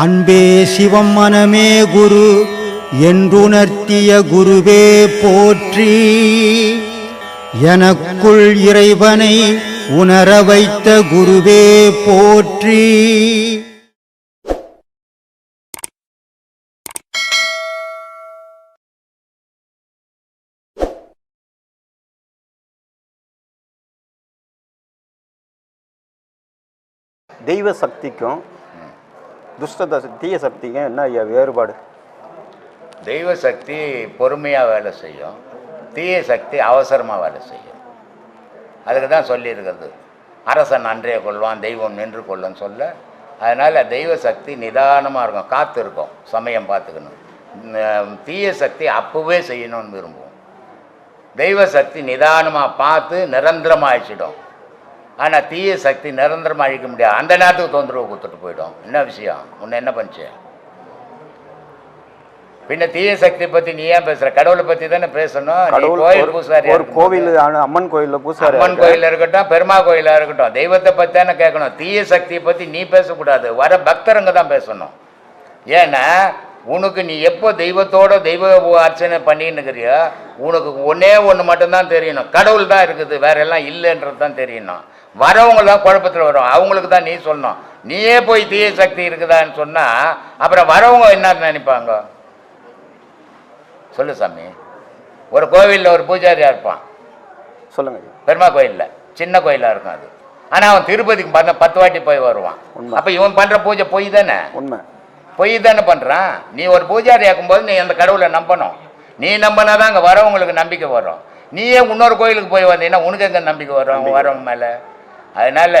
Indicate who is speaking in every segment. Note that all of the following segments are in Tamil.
Speaker 1: அன்பே சிவம் மனமே குரு என்றுணர்த்திய குருவே போற்றி. எனக்குள் இறைவனை உணர வைத்த குருவே போற்றி.
Speaker 2: தெய்வ சக்திக்கும் துஷ்ட தீய சக்திக்கும் என்ன ஐயா வேறுபாடு?
Speaker 3: தெய்வ சக்தி பொறுமையாக வேலை செய்யும். தீய சக்தி அவசரமாக வேலை செய்யும். அதுக்கு தான் சொல்லியிருக்கிறது. அரசன் அன்றைய கொள்வான் தெய்வம் நின்று கொள்ளும் சொல்ல. அதனால் தெய்வ சக்தி நிதானமாக இருக்கும். காத்து இருக்கும். சமயம் பார்த்துக்கணும். தீய சக்தி அப்போவே செய்யணும்னு விரும்புவோம். தெய்வ சக்தி நிதானமாக பார்த்து நிரந்தரமாகிச்சிடும் ஆனால் தீய சக்தி நிரந்தரமாக அழிக்க முடியாது. அந்த நேரத்துக்கு தொந்தரவு கொடுத்துட்டு போயிடும். என்ன விஷயம்? உன்னை என்ன பண்ணுச்சு? பின்ன தீய சக்தி பத்தி நீ ஏன் பேசுற? கடவுளை பத்தி தானே பேசணும். கோயில்
Speaker 2: ஒரு-
Speaker 3: பூசாரி
Speaker 2: ஒரு கோவில் அம்மன் கோயில்ல பூசாரி
Speaker 3: அம்மன் கோயில இருக்கட்டும் பெருமா கோயிலா இருக்கட்டும் தெய்வத்தை பத்தி தானே கேட்கணும். தீய சக்தியை பத்தி நீ பேசக்கூடாது. வர பக்தருங்க தான் பேசணும். ஏன்னா உனக்கு நீ எப்போ தெய்வத்தோட தெய்வ அர்ச்சனை பண்ணின்னு இருக்கிறியோ உனக்கு ஒன்னே ஒன்று மட்டும்தான் தெரியணும். கடவுள் தான் இருக்குது வேற எல்லாம் இல்லைன்றது தான் தெரியணும். வரவங்க தான் குழப்பத்தில் வரும். அவங்களுக்கு தான் நீ சொல்லணும். நீயே போய் தீய சக்தி இருக்குதான்னு சொன்னா அப்புறம் வரவங்க என்ன நினைப்பாங்க? சொல்லு சாமி. ஒரு கோவிலில் ஒரு பூஜாரியா இருப்பான்.
Speaker 2: சொல்லுங்க.
Speaker 3: பெருமா கோயிலில். சின்ன கோயிலாக இருக்கும் அது. ஆனால் அவன் திருப்பதிக்கு பண்ண பத்து வாட்டி போய் வருவான். அப்போ இவன் பண்ணுற பூஜை பொய் தானே?
Speaker 2: உண்மை.
Speaker 3: பொய் தானே பண்ணுறான் நீ ஒரு பூஜாரி ஆக்கும்போது நீ அந்த கடவுளை நம்பணும். நீ நம்பினா தான் அங்கே வரவங்களுக்கு நம்பிக்கை வரும். நீயே இன்னொரு கோயிலுக்கு போய் வந்தீங்கன்னா உனக்கு எங்கே நம்பிக்கை வரும்? அவங்க வரவங்க மேலே. அதனால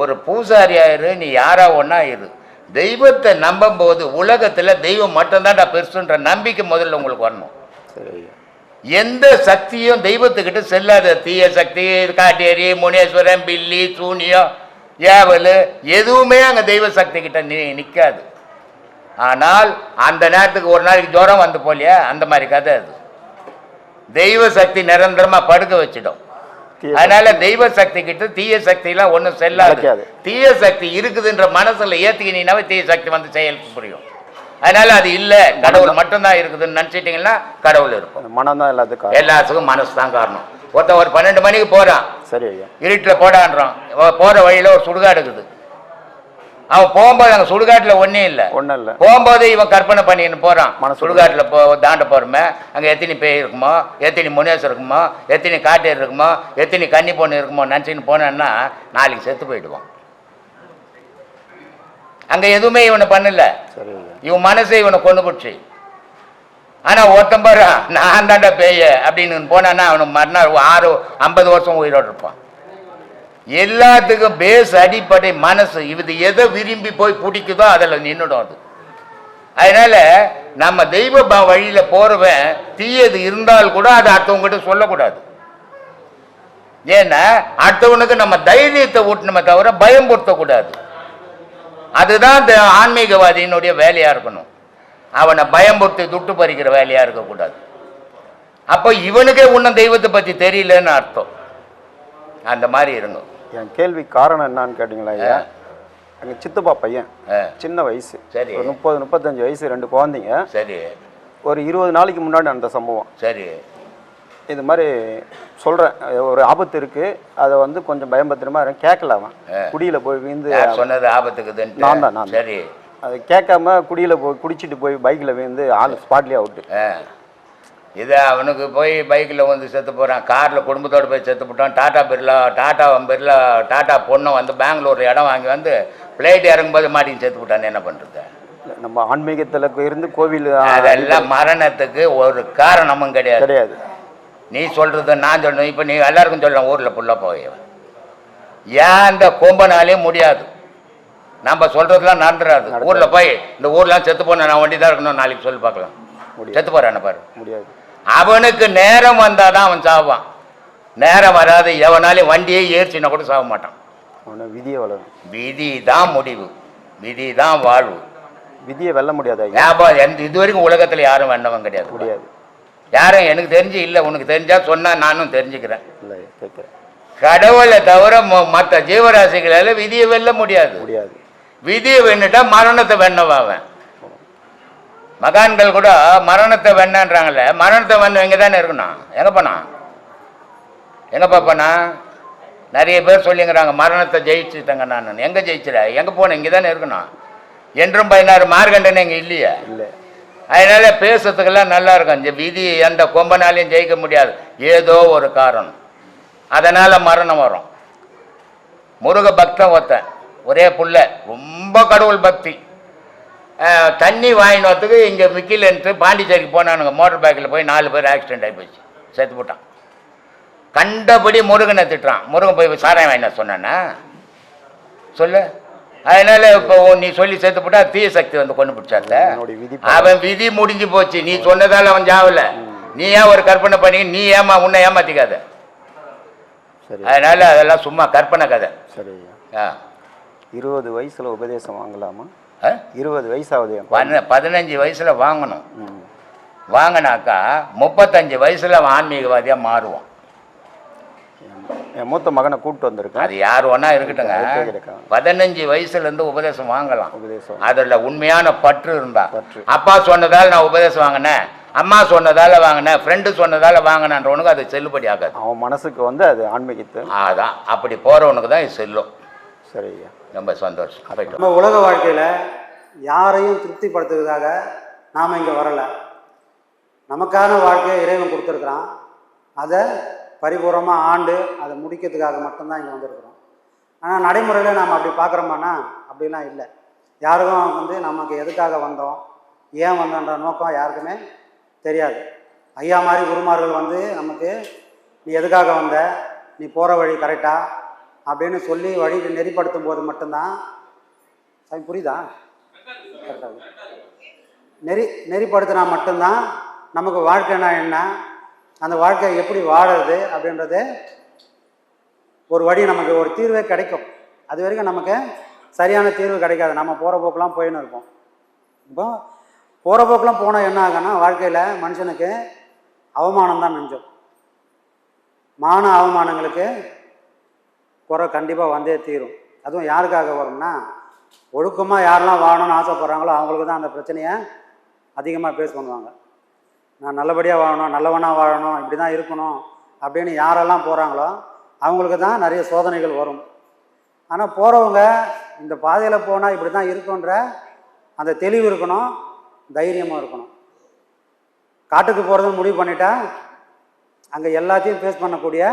Speaker 3: ஒரு பூசாரியா இரு நீ யாரா ஒன்றா இரு. தெய்வத்தை நம்பும்போது உலகத்தில் தெய்வம் மட்டும்தான்டா பெருசுன்ற நம்பிக்கை முதல்ல உங்களுக்கு வரணும். எந்த சக்தியும் தெய்வத்துக்கிட்ட செல்லாத தீய சக்தி காட்டேரி முனேஸ்வரன் பில்லி சூனியம் ஏவல் எதுவுமே அங்கே தெய்வ சக்தி கிட்ட நி நிற்காது ஆனால் அந்த நேரத்துக்கு ஒரு நாளைக்கு ஜுரம் வந்து போலியா? அந்த மாதிரி கதை அது. தெய்வ சக்தி நிரந்தரமா படுக்க வச்சிடும். அதனால தெய்வ சக்தி கிட்ட தீய சக்தி எல்லாம் ஒன்றும் செல்லாது. தீய சக்தி இருக்குதுன்ற மனசுல ஏத்திக்கினீங்கன்னாவே தீய சக்தி வந்து செயலுக்கு புரியும். அதனால அது இல்ல. கடவுள் மட்டும்தான் இருக்குதுன்னு நினைச்சிட்டீங்கன்னா கடவுள் இருக்கும்
Speaker 2: மனம் தான் எல்லாத்துக்கும்
Speaker 3: எல்லாத்துக்கும் மனசு தான் காரணம். ஒருத்தன் ஒரு பன்னெண்டு மணிக்கு போறான்.
Speaker 2: சரி ஐயா.
Speaker 3: இருட்டில் போடான்றான். போற வழியில ஒரு சுடுகாடு இருக்குது. அவன் போகும்போது அங்கே சுடுகாட்டில் ஒன்றும் இல்லை.
Speaker 2: ஒன்றும் இல்லை.
Speaker 3: போகும்போது இவன் கற்பனை பண்ணின்னு போறான்.
Speaker 2: மனசுக்குள்ள.
Speaker 3: சுடுகாட்டில் போ தாண்ட போறோமே. அங்கே எத்தனை பேய் இருக்குமோ எத்தனை முனேஸ்வர் இருக்குமோ எத்தனை காட்டேர் இருக்குமோ எத்தனை கன்னி பொண்ணு இருக்குமோ நினச்சின்னு போனான்னா நாளைக்கு செத்து போயிடுவான். அங்கே எதுவுமே இவனை பண்ணல. இவன் மனசே இவனை கொண்டு போச்சு. ஆனா ஒருத்தன் பாரு நான் தாண்டா பேய அப்படின்னு போனான்னா அவனுக்கு மறுநாள் ஆறு ஐம்பது வருஷம் உயிரோடு இருப்பான். எல்லாத்துக்கும் பேஸ் அடிப்படை மனசு. இது எதை விரும்பி போய் பிடிக்குதோ அதில் நின்றுடும் அது. அதனால நம்ம தெய்வ ப- போறவன் தீயது இருந்தால் கூட அதை அடுத்தவங்ககிட்ட சொல்லக்கூடாது. ஏன்னா அடுத்தவனுக்கு நம்ம தைரியத்தை ஊட்டணுமே தவிர பயம்படுத்தக்கூடாது அதுதான் இந்த ஆன்மீகவாதியினுடைய வேலையா இருக்கணும். அவனை பயம்படுத்தி துட்டு பறிக்கிற வேலையா இருக்கக்கூடாது. அப்போ இவனுக்கே இன்னும் தெய்வத்தை பத்தி தெரியலன்னு அர்த்தம். அந்த மாதிரி இருங்க.
Speaker 2: என் கேள்வி காரணம் என்னன்னு கேட்டிங்களா ஐயா? எங்கள் சித்தப்பா பையன். சின்ன வயசு.
Speaker 3: சரி.
Speaker 2: ஒரு முப்பது முப்பத்தஞ்சு வயசு ரெண்டு குழந்தைங்க.
Speaker 3: சரி.
Speaker 2: ஒரு இருபது நாளைக்கு முன்னாடி அந்த சம்பவம்.
Speaker 3: சரி.
Speaker 2: இது மாதிரி சொல்கிறேன் ஒரு ஆபத்து இருக்குது அதை வந்து கொஞ்சம் பயம்பத்திரமா கேட்கல அவன். குடியில் போய் விழுந்து
Speaker 3: சொன்னது ஆபத்துக்குதுன்ட்டு?
Speaker 2: நான் தான், நான்.
Speaker 3: சரி.
Speaker 2: அதை கேட்காம குடியில் போய் குடிச்சிட்டு போய் பைக்கில் விழுந்து ஆள் ஸ்பாட்லேயே அவுட்டு.
Speaker 3: இது அவனுக்கு போய் பைக்கில் வந்து செத்து போகிறான் காரில் குடும்பத்தோடு போய் செத்து போட்டான். டாடா பிர்லா டாடா பிர்லா டாடா பொண்ணு வந்து பெங்களூர்ல இடம் வாங்கி வந்து பிளேட் இறங்கும்போது மாட்டின்னு செத்து போட்டான்னு என்ன பண்ணுறது
Speaker 2: நம்ம ஆன்மீகத்தில் இருந்து கோவில்
Speaker 3: அதெல்லாம் மரணத்துக்கு ஒரு காரணமும் கிடையாது.
Speaker 2: கிடையாது.
Speaker 3: நீ சொல்றது நான் சொல்லணும் இப்போ நீ எல்லாருக்கும் சொல்லலாம் ஊரில் ஃபுல்லாக போய் ஏன் இந்த கொம்பனாலே முடியாது. நம்ம சொல்றதெல்லாம் நடந்துடாது ஊரில் போய் இந்த ஊர்லாம் செத்து போன நான் வண்டி தான் இருக்கணும். நாளைக்கு சொல்லி பார்க்கலாம். செத்து போறான பாரு.
Speaker 2: முடியாது.
Speaker 3: அவனுக்கு நேரம் வந்தாதான் அவன் சாவான். நேரம் வராது எவனாலையும் வண்டியே ஏறிச்சின்னா கூட சாக மாட்டான்.
Speaker 2: விதியை வளரும்
Speaker 3: விதி தான் முடிவு. விதி தான் வாழ்வு.
Speaker 2: விதியை வெல்ல முடியாது ஐயா
Speaker 3: ஞாபகம் எந்த இது வரைக்கும் உலகத்தில் யாரும் வேண்டவன் கிடையாது.
Speaker 2: முடியாது.
Speaker 3: யாரும் எனக்கு தெரிஞ்சு இல்லை உனக்கு தெரிஞ்சா சொன்னா நானும் தெரிஞ்சுக்கிறேன்.
Speaker 2: இல்லை கேட்குறேன்.
Speaker 3: கடவுளை தவிர மற்ற ஜீவராசிகளால விதியை வெல்ல முடியாது.
Speaker 2: முடியாது.
Speaker 3: விதியை வெண்ணுட்டா மரணத்தை வெண்ணவா அவன். மகான்கள் கூட மரணத்தை வெண்ணன்றாங்கல்ல மரணத்தை வெண்ண இங்கே தானே இருக்கணும். எங்கே போனான் எங்கப்பா போனா? நிறைய பேர் சொல்லிங்கிறாங்க மரணத்தை ஜெயிச்சுட்டேங்க நான். எங்கே ஜெயிச்சிட எங்கே போனேன் இங்கே தானே இருக்கணும். என்றும் பதினாறு மார்கண்டன் இங்கே இல்லையே.
Speaker 2: இல்லை.
Speaker 3: அதனால பேசுறதுக்கெல்லாம் நல்லா இருக்கும். இந்த விதி எந்த கொம்பனாலையும் ஜெயிக்க முடியாது. ஏதோ ஒரு காரணம். அதனால மரணம் வரும். முருக பக்தன் ஒருத்தன். ஒரே புள்ள. ரொம்ப கடவுள் பக்தி. தண்ணி வாங்கிட்டு வரத்துக்கு இங்கே மிக்கிலேன்ட்டு பாண்டிச்சேரிக்கு போனானுங்க. மோட்டர் பைக்கில் போய் நாலு பேர் ஆக்சிடென்ட் ஆகி போச்சு. செத்து போட்டான். கண்டபடி முருகனை திட்டுறான். முருகன் போய் சாராயம் வாங்கின சொன்னானா? சொல்லு. அதனால இப்போ நீ சொல்லி செத்து போட்டா தீய சக்தி வந்து கொண்டு
Speaker 2: விதி
Speaker 3: அவன் விதி முடிஞ்சு போச்சு. நீ சொன்னதால அவன் சாவல நீ ஏன் ஒரு கற்பனை பண்ணி நீ ஏமா உன்னை ஏமாத்திக்காத?
Speaker 2: சரி.
Speaker 3: அதனால அதெல்லாம் சும்மா கற்பனை கதை.
Speaker 2: சரி. இருபது வயசுல உபதேசம் வாங்கலாமா? இருபது
Speaker 3: பன்ன- பதினஞ்சு வயசுல வாங்கணும். வாங்கினாக்கா முப்பத்தஞ்சு வயசுல அவன் ஆன்மீகவாதியா மாறுவான்.
Speaker 2: என் மூத்த மகனை கூப்பிட்டு வந்திருக்கேன்.
Speaker 3: அது யார் ஒன்னா இருக்கட்டுங்க. பதினஞ்சு வயசுல இருந்து உபதேசம் வாங்கலாம்.
Speaker 2: உபதேசம்.
Speaker 3: அதுல உண்மையான பற்று இருந்தா. அப்பா சொன்னதால நான் உபதேசம் வாங்கினேன். அம்மா சொன்னதால வாங்கினேன். ஃப்ரெண்டு சொன்னதால வாங்கினன்றவனுக்கு அது செல்லுபடி ஆகாது.
Speaker 2: அவன் மனசுக்கு வந்து அது ஆன்மீகத்தை.
Speaker 3: அதான். அப்படி போறவனுக்கு தான் இது செல்லும்.
Speaker 2: சரி ஐயா
Speaker 3: ரொம்ப சந்தோஷம்.
Speaker 4: நம்ம உலக வாழ்க்கையில் யாரையும் திருப்திப்படுத்துவதாக நாம் இங்கே வரலை. நமக்கான வாழ்க்கையை இறைவன் கொடுத்துருக்குறான். அதை பரிபூர்ணமாக ஆண்டு அதை முடிக்கிறதுக்காக மட்டும்தான் இங்கே வந்திருக்கிறோம். ஆனால் நடைமுறையில் நாம் அப்படி பார்க்குறோமானா அப்படிலாம் இல்லை. யாருக்கும் வந்து நமக்கு எதுக்காக வந்தோம் ஏன் வந்தோன்ற நோக்கம் யாருக்குமே தெரியாது. ஐயா மாதிரி குருமார்கள் வந்து நமக்கு நீ எதுக்காக வந்த? நீ போகிற வழி கரெக்டா அப்படின்னு சொல்லி வழி நெறிப்படுத்தும் போது மட்டும்தான். சாமி புரியுதா? கரெக்டாக நெறி நெறிப்படுத்தினா மட்டும்தான் நமக்கு வாழ்க்கைனா என்ன? அந்த வாழ்க்கையை எப்படி வாழறது அப்படின்றது ஒரு வழி நமக்கு ஒரு தீர்வே கிடைக்கும். அது வரைக்கும் நமக்கு சரியான தீர்வு கிடைக்காது. நம்ம போகிற போக்கெலாம் போயின்னு இருப்போம் இப்போ போகிற போக்கெலாம் போனால் என்ன ஆகும்னா வாழ்க்கையில் மனுஷனுக்கு அவமானம் தான் மிஞ்சும். மான அவமானங்களுக்கு குறை கண்டிப்பாக வந்தே தீரும். அதுவும் யாருக்காக வரும்னா ஒழுக்கமாக யாரெல்லாம் வாழணும்னு ஆசைப்பட்றாங்களோ அவங்களுக்கு தான் அந்த பிரச்சனையை அதிகமாக பேஸ் பண்ணுவாங்க. நான் நல்லபடியாக வாழணும் நல்லவனாக வாழணும் இப்படி தான் இருக்கணும் அப்படின்னு யாரெல்லாம் போகிறாங்களோ அவங்களுக்கு தான் நிறைய சோதனைகள் வரும். ஆனால் போகிறவங்க இந்த பாதையில் போனால் இப்படி தான் இருக்குன்ற அந்த தெளிவு இருக்கணும் தைரியமும் இருக்கணும். காட்டுக்கு போகிறதுன்னு முடிவு பண்ணிட்டா அங்கே எல்லாத்தையும் ஃபேஸ் பண்ணக்கூடிய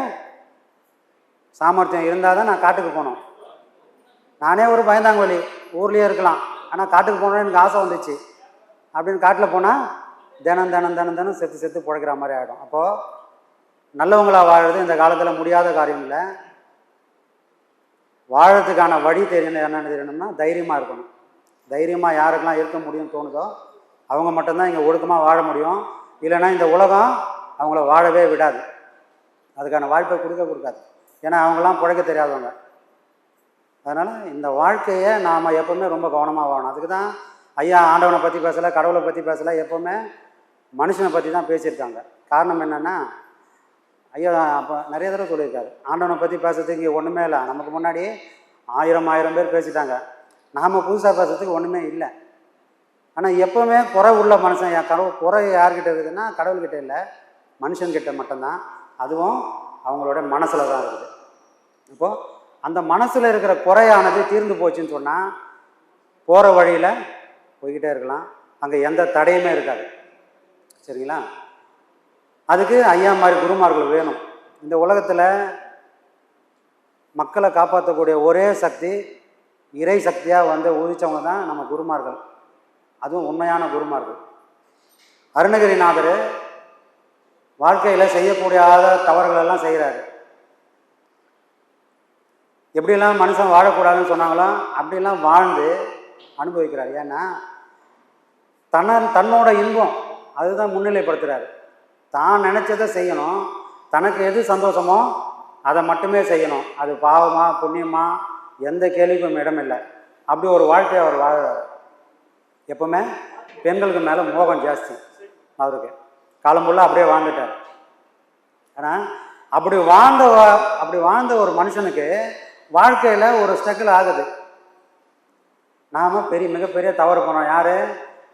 Speaker 4: சாமர்த்தியம் இருந்தால் தான் நான் காட்டுக்கு போனோம் நானே ஒரு பயந்தாங்கோலி ஊர்லேயே இருக்கலாம். ஆனால் காட்டுக்கு போகணுன்னு எனக்கு ஆசை வந்துச்சு. அப்படின்னு காட்டில் போனால் தினம் தினம் தினம் தினம் செத்து செத்து பிழைக்கிற மாதிரி ஆகிடும் அப்போது நல்லவங்களாக வாழறது இந்த காலத்தில் முடியாத காரியம் இல்லை. வாழறதுக்கான வழி தெரியணும் என்னென்னு தெரியணும்னா தைரியமாக இருக்கணும். தைரியமாக யாருக்கெல்லாம் இருக்க முடியும்னு தோணுதோ அவங்க மட்டும்தான் இங்கே ஒழுக்கமாக வாழ முடியும். இல்லைன்னா இந்த உலகம் அவங்கள வாழவே விடாது. அதுக்கான வாய்ப்பை கொடுக்க கொடுக்காது. ஏன்னா அவங்களாம் பிழைக்க தெரியாதவங்க. அதனால் இந்த வாழ்க்கையை நாம் எப்போவுமே ரொம்ப கவனமாக வாழணும். அதுக்கு தான் ஐயா ஆண்டவனை பற்றி பேசலை கடவுளை பற்றி பேசலை எப்போவுமே மனுஷனை பற்றி தான் பேசியிருக்காங்க. காரணம் என்னென்னா ஐயா அப்போ நிறைய தடவை சொல்லியிருக்காரு. ஆண்டவனை பற்றி பேசுறதுக்கு இங்கே ஒன்றுமே இல்லை. நமக்கு முன்னாடி ஆயிரம் ஆயிரம் பேர் பேசிட்டாங்க. நாம் புதுசாக பேசுறதுக்கு ஒன்றுமே இல்லை. ஆனால் எப்போவுமே குறை உள்ள மனுஷன் என் கடவுள் குறை யார்கிட்ட இருக்குதுன்னா கடவுள்கிட்ட இல்லை மனுஷன்கிட்ட மட்டும்தான். அதுவும் அவங்களோட மனசில் தான் இருக்குது. இப்போது அந்த மனசில் இருக்கிற குறையானது தீர்ந்து போச்சுன்னு சொன்னால் போகிற வழியில் போய்கிட்டே இருக்கலாம். அங்கே எந்த தடையுமே இருக்காது. சரிங்களா? அதுக்கு ஐயா மாதிரி குருமார்கள் வேணும். இந்த உலகத்தில் மக்களை காப்பாற்றக்கூடிய ஒரே சக்தி இறை சக்தியாக வந்து உதிச்சவங்க தான் நம்ம குருமார்கள். அதுவும் உண்மையான குருமார்கள். அருணகிரிநாதர் வாழ்க்கையில் செய்யக்கூடிய தவறுகள் எல்லாம் செய்கிறாரு எப்படிலாம் மனுஷன் வாழக்கூடாதுன்னு சொன்னாங்களோ அப்படிலாம் வாழ்ந்து அனுபவிக்கிறார். ஏன்னா தன்ன தன்னோட இன்பம் அதுதான் முன்னிலைப்படுத்துகிறாரு தான் நினச்சதை செய்யணும் தனக்கு எது சந்தோஷமோ அதை மட்டுமே செய்யணும். அது பாவமா புண்ணியமா எந்த கேள்விக்கும் இடமில்லை. அப்படி ஒரு வாழ்க்கையை அவர் வாழ்கிறார் எப்பவுமே பெண்களுக்கு மேலே மோகம் ஜாஸ்தி. அவருக்கு. காலம் அப்படியே வாழ்ந்துட்டார். ஆனால் அப்படி வாழ்ந்த வா- அப்படி வாழ்ந்த ஒரு மனுஷனுக்கு வாழ்க்கையில் ஒரு ஸ்ட்ரகிள் ஆகுது. நாம் பெரிய மிகப்பெரிய தவறு பண்ணோம். யார்?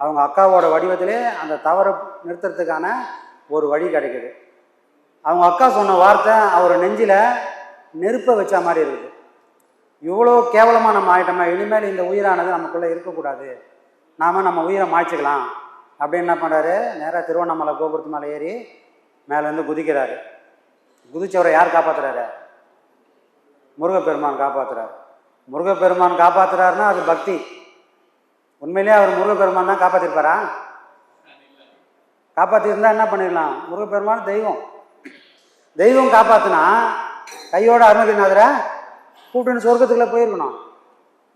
Speaker 4: அவங்க அக்காவோட வடிவத்திலே அந்த தவறை நிறுத்துறதுக்கான ஒரு வழி கிடைக்குது. அவங்க அக்கா சொன்ன வார்த்தை அவர் நெஞ்சில் நெருப்பை வச்ச மாதிரி இருக்குது. இவ்வளோ கேவலமாக நம்ம ஆயிட்டோமா இனிமேல் இந்த உயிரானது நமக்குள்ளே இருக்கக்கூடாது. நாம் நம்ம உயிரை மாய்ச்சிக்கலாம். அப்படின்னு என்ன பண்ணுறாரு நேராக திருவண்ணாமலை கோபுரத்து மேலே ஏறி மேலேருந்து குதிக்கிறாரு. குதிச்சவரை யார் காப்பாற்றுறாரு முருகப்பெருமான் காப்பாற்றுறார் முருகப்பெருமான் காப்பாற்றுறாருன்னா அது பக்தி. உண்மையிலேயே அவர் முருகப்பெருமான் தான் காப்பாற்றிருப்பாரா காப்பாற்றிருந்தா என்ன பண்ணிடலாம்? முருகப்பெருமான் தெய்வம். தெய்வம் காப்பாற்றினா கையோட அருணகிரிநாதரை கூப்பிட்டுன்னு சொர்க்கத்துக்குள்ளே போயிருக்கணும்.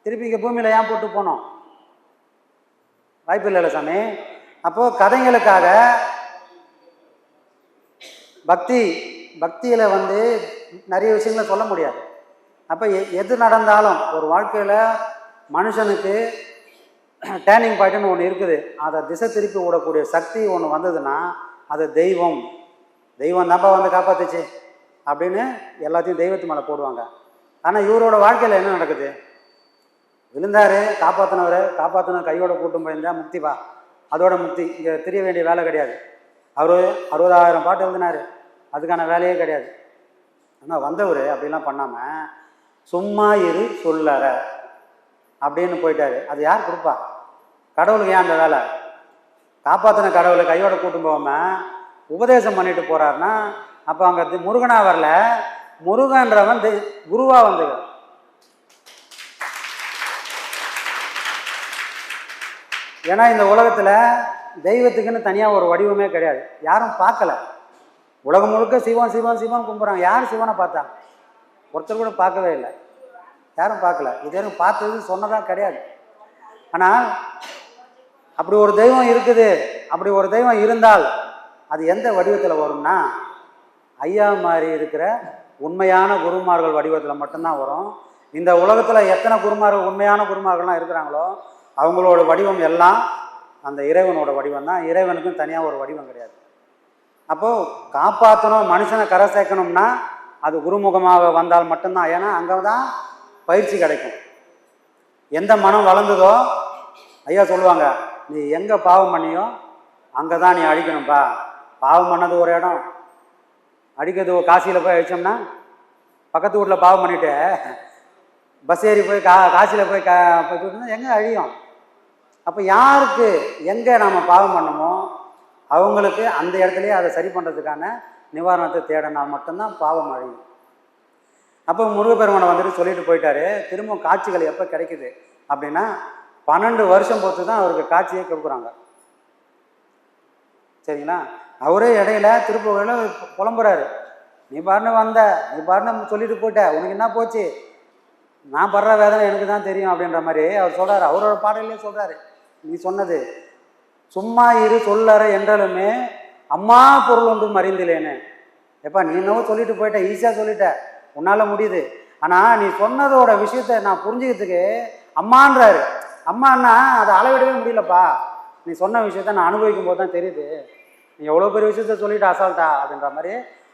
Speaker 4: திருப்பி இங்கே பூமியில் ஏன் போட்டு போனோம்? வாய்ப்பு இல்லைல்ல சாமி. அப்போது கதைங்களுக்காக பக்தி பக்தியில் வந்து நிறைய விஷயங்களை சொல்ல முடியாது. அப்போ எ எது நடந்தாலும் ஒரு வாழ்க்கையில் மனுஷனுக்கு டேர்னிங் பாயிண்ட்னு ஒன்று இருக்குது. அதை திசை திருப்பி விடக்கூடிய சக்தி ஒன்று வந்ததுன்னா அது தெய்வம். தெய்வம் தான்ப்பா வந்து காப்பாத்துச்சு அப்படின்னு எல்லாத்தையும் தெய்வத்து மேலே போடுவாங்க. ஆனால் இவரோட வாழ்க்கையில் என்ன நடக்குது? விழுந்தாரு காப்பாற்றினவர் காப்பாற்றின கையோட கூட்டும் போயிருந்தா முக்திப்பா அதோட முக்தி. இங்கே தெரிய வேண்டிய வேலை கிடையாது. அவர் அறுபதாயிரம் பாட்டு எழுதினார். அதுக்கான வேலையே கிடையாது. ஆனால் வந்தவர் அப்படிலாம் பண்ணாமல் சும்மா இரு சொல்லற. அப்படின்னு போயிட்டாரு. அது யார் கொடுப்பா? கடவுளுக்கு ஏன் அந்த வேலை? காப்பாற்றின கடவுளை கையோட கூட்டும் போகாமல் உபதேசம் பண்ணிட்டு போறாருன்னா அப்போ அங்கே முருகனா வரல. முருகன்றவன் தெய்- குருவா வந்து ஏன்னா இந்த உலகத்தில் தெய்வத்துக்குன்னு தனியாக ஒரு வடிவமே கிடையாது. யாரும் பார்க்கல. உலகம் முழுக்க சிவன் சிவன் சிவன் கும்பிட்றாங்க யார் சிவனை பார்த்தா? ஒருத்தர் கூட பார்க்கவே இல்லை. யாரும் பார்க்கல. இது வரைக்கும் பார்த்தது சொன்னதான் கிடையாது. ஆனால் அப்படி ஒரு தெய்வம் இருக்குது. அப்படி ஒரு தெய்வம் இருந்தால் அது எந்த வடிவத்தில் வரும்னா ஐயா மாதிரி இருக்கிற உண்மையான குருமார்கள் வடிவத்தில் மட்டும்தான் வரும். இந்த உலகத்தில் எத்தனை குருமார்கள் உண்மையான குருமார்கள்லாம் இருக்கிறாங்களோ அவங்களோட வடிவம் எல்லாம் அந்த இறைவனோட வடிவம் தான். இறைவனுக்கும் தனியாக ஒரு வடிவம் கிடையாது. அப்போது காப்பாற்றணும் மனுஷனை கரை சேர்க்கணும்னா அது குருமுகமாக வந்தால் மட்டும்தான். ஏன்னா அங்கே தான் பயிற்சி கிடைக்கும். எந்த மனம் வளர்ந்ததோ ஐயா சொல்லுவாங்க நீ எங்கே பாவம் பண்ணியோ அங்கே தான் நீ அழிக்கணும்ப்பா பாவம் பண்ணது ஒரு இடம். அடிக்கிறது காசியில் போய் அழிச்சோம்னா பக்கத்து வீட்டில் பாவம் பண்ணிட்டு பஸ் ஏறி போய் கா காசியில் போய் கா போய் எங்கே அழியும்? அப்போ யாருக்கு எங்கே நாம் பாவம் பண்ணமோ அவங்களுக்கு அந்த இடத்துலையே அதை சரி பண்ணுறதுக்கான நிவாரணத்தை தேடினா மட்டும்தான் பாவம் அழியும். அப்போ முருகப்பெருமானை வந்துட்டு சொல்லிட்டு போயிட்டாரு. திரும்ப காட்சிகள் எப்போ கிடைக்குது அப்படின்னா பன்னெண்டு வருஷம் பொறுத்து தான் அவருக்கு காட்சியே கொடுக்குறாங்க. சரிங்களா? அவரே இடையில திருப்பூரில் புலம்புறாரு. நீ பாருன்னு வந்த நீ பாருன்னு சொல்லிட்டு போயிட்ட. உனக்கு என்ன போச்சு? நான் படுற வேதனை எனக்கு தான் தெரியும் அப்படின்ற மாதிரி அவர் சொல்கிறாரு அவரோட பாடல்களே சொல்கிறாரு நீ சொன்னது சும்மா இரு சொல்லற என்றாலுமே அம்மா பொருள் ஒன்றும் அறிந்திலேன்னு எப்பா நீ என்னவோ சொல்லிட்டு போயிட்ட ஈஸியாக சொல்லிட்ட. உன்னால் முடியுது. ஆனால் நீ சொன்னதோட விஷயத்த நான் புரிஞ்சுக்கிறதுக்கு அம்மான்றாரு. அம்மான்னா அதை அளவிடவே முடியலப்பா. நீ சொன்ன விஷயத்த நான் அனுபவிக்கும் போது தான் தெரியுது. நீ எவ்வளோ பெரிய விஷயத்த சொல்லிட்டு அசால்ட்டா அப்படின்ற மாதிரி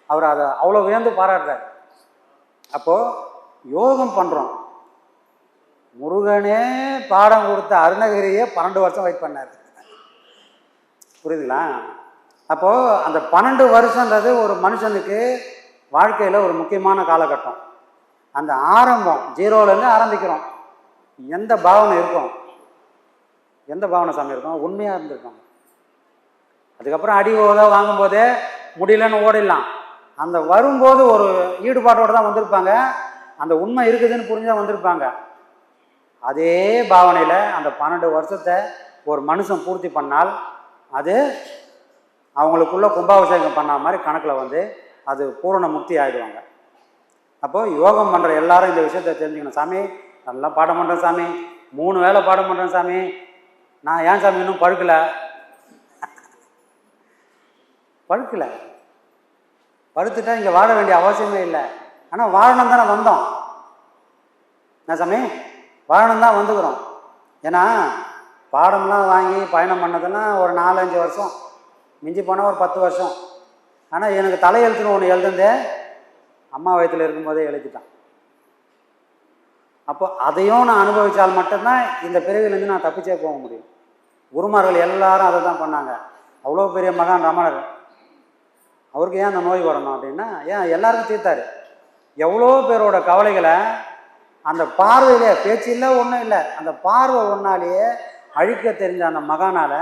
Speaker 4: அவர் அதை அவ்வளோ வியந்து பாராட்டுறாரு. அப்போது யோகம் பண்ணுறோம் முருகனே பாடம் கொடுத்த அருணகிரியே பன்னெண்டு வருஷம் வெயிட் பண்ணார். புரியுதுங்களா? அப்போது அந்த பன்னெண்டு வருஷன்றது ஒரு மனுஷனுக்கு வாழ்க்கையில் ஒரு முக்கியமான காலகட்டம். அந்த ஆரம்பம் ஜீரோலேருந்து ஆரம்பிக்கிறோம். எந்த பாவனை இருக்கும்? எந்த பாவனை சாமி இருக்கும்? உண்மையாக இருந்திருக்கும். அதுக்கப்புறம் அடி ஓத வாங்கும்போதே முடியலன்னு ஓடிடலாம். அந்த வரும்போது ஒரு ஈடுபாட்டோடு தான் வந்திருப்பாங்க. அந்த உண்மை இருக்குதுன்னு புரிஞ்சா வந்திருப்பாங்க. அதே பாவனையில் அந்த பன்னெண்டு வருஷத்தை ஒரு மனுஷன் பூர்த்தி பண்ணால் அது அவங்களுக்குள்ள கும்பாபிஷேகம் பண்ண மாதிரி கணக்கில் வந்து அது பூரண முக்தி ஆகிடுவாங்க அப்போது யோகம் பண்ணுற எல்லாரும் இந்த விஷயத்தை தெரிஞ்சுக்கணும். சாமி நல்லா பாடம் பண்ணுறேன் சாமி. மூணு வேளை பாடம் பண்ணுறேன் சாமி. நான் ஏன் சாமி இன்னும் பழுக்கலை பழுக்கலை படுத்துட்டா இங்கே வாழ வேண்டிய அவசியமே இல்லை. ஆனால் வாழணும் தானே வந்தோம். என்ன சாமி? வாழணும் தான் வந்துக்கிறோம். ஏன்னா பாடம்லாம் வாங்கி பயணம் பண்ணதெல்லாம் ஒரு நாலஞ்சு வருஷம். மிஞ்சி போனால் ஒரு பத்து வருஷம். ஆனால் எனக்கு தலையெழுத்துன்னு ஒன்று எழுதுந்தேன் அம்மா வயத்தில் இருக்கும்போதே எழுதிட்டான். அப்போ அதையும் நான் அனுபவித்தால் மட்டும்தான் இந்த பிறவிலேருந்து நான் தப்பிச்சே போக முடியும். குருமார்கள் எல்லாரும் அதை தான் பண்ணாங்க. அவ்வளோ பெரிய மகான் ரமணர். அவருக்கு ஏன் அந்த நோய் வரணும் அப்படின்னா ஏன் எல்லாருக்கும் தீர்த்தாரு. எவ்வளோ பேரோட கவலைகளை அந்த பார்வையிலே பேச்சு இல்லை ஒன்றும் இல்லை. அந்த பார்வை ஒன்றாலேயே அழிக்க தெரிஞ்ச அந்த மகானால்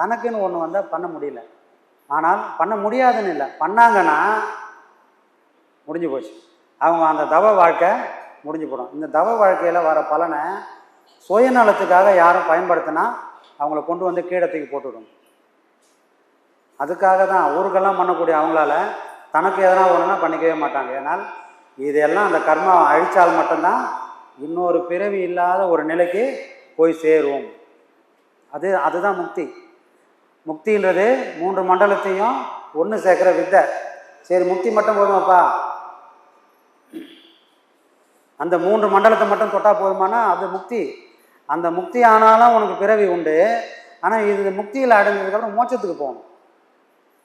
Speaker 4: தனக்குன்னு ஒன்று வந்தால் பண்ண முடியல. ஆனால் பண்ண முடியாதுன்னு இல்லை. பண்ணாங்கன்னா முடிஞ்சு போச்சு. அவங்க அந்த தவ வாழ்க்கை முடிஞ்சு போடும். இந்த தவ வாழ்க்கையில் வர பலனை சுயநலத்துக்காக யாரும் பயன்படுத்தினா அவங்கள கொண்டு வந்து கீழத்துக்கு போட்டுவிடும் அதுக்காக தான் ஊருக்கெல்லாம் பண்ணக்கூடிய அவங்களால தனக்கு எதனா ஒன்றுனா பண்ணிக்கவே மாட்டாங்க. ஏன்னால் இதெல்லாம் அந்த கர்மாவை அழித்தால் மட்டும்தான் இன்னொரு பிறவி இல்லாத ஒரு நிலைக்கு போய் சேரும். அது அதுதான் முக்தி. முக்தின்றது மூன்று மண்டலத்தையும் ஒன்று சேர்க்குற வித்தை. சரி முக்தி மட்டும் போதுமாப்பா. அந்த மூன்று மண்டலத்தை மட்டும் தொட்டால் போதுமானா அது முக்தி. அந்த முக்தி ஆனாலும் உனக்கு பிறவி உண்டு. ஆனால் இது முக்தியில் அடைஞ்சதுக்கப்புறம் மோட்சத்துக்கு போகணும்.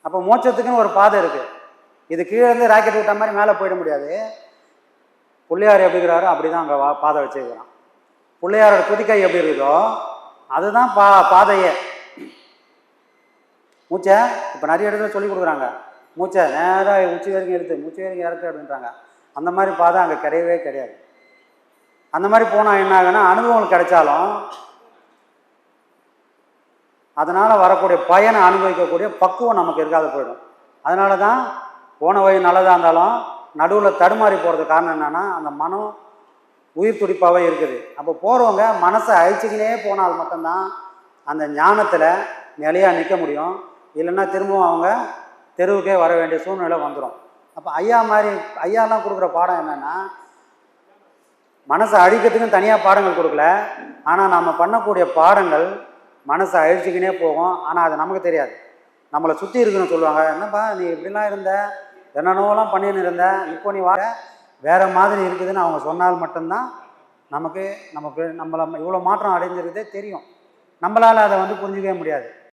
Speaker 4: அப்போ மோட்சத்துக்குன்னு ஒரு பாதை இருக்குது இது கீழே இருந்து ராக்கெட் விட்ட மாதிரி மேலே போயிட முடியாது. பிள்ளையார் எப்படி இருக்கிறாரோ அப்படி தான் அங்கே பாதை வச்சுருக்கிறான். பிள்ளையாரோட துதிக்கை எப்படி இருக்குதோ அதுதான் பா பாதையே. மூச்சை இப்போ நிறைய இடத்துல சொல்லி கொடுக்குறாங்க. மூச்சை நேராக உச்சி வரைக்கும் எடுத்து மூச்சு வரைக்கும் இறக்கு அப்படின்றாங்க. அந்த மாதிரி பாதை அங்கே கிடையவே கிடையாது. அந்த மாதிரி போனால் என்ன ஆகுன்னா அனுபவங்கள் கிடைச்சாலும் அதனால் வரக்கூடிய பயனை அனுபவிக்கக்கூடிய பக்குவம் நமக்கு இருக்காது போயிடும். அதனால தான் போன வழி நல்லதாக இருந்தாலும் நடுவில் தடுமாறி போகிறது காரணம் என்னென்னா அந்த மனம் உயிர் துடிப்பாகவே இருக்குது. அப்போ போகிறவங்க மனசை அழிச்சிக்கினே போனால் மட்டும்தான் அந்த ஞானத்தில் நிலையாக நிற்க முடியும். இல்லைன்னா திரும்பவும் அவங்க தெருவுக்கே வர வேண்டிய சூழ்நிலை வந்துடும் அப்போ ஐயா மாதிரி ஐயாலாம் கொடுக்குற பாடம் என்னென்னா மனசை அழிக்கிறதுக்கும் தனியாக பாடங்கள் கொடுக்கல. ஆனால் நம்ம பண்ணக்கூடிய பாடங்கள் மனசை அழிச்சிக்கினே போகும். ஆனால் அது நமக்கு தெரியாது. நம்மளை சுற்றி இருக்குன்னு சொல்லுவாங்க. என்னப்பா நீ இப்படிலாம் இருந்த? என்னென்னவோலாம் பண்ணின்னு இருந்த? இப்போ நீ வா வேறு மாதிரி இருக்குதுன்னு அவங்க சொன்னால் மட்டும்தான் நமக்கு நமக்கு நம்மளை இவ்வளோ மாற்றம் அடைஞ்சிருக்கதே தெரியும். நம்மளால் அதை வந்து புரிஞ்சிக்கவே முடியாது.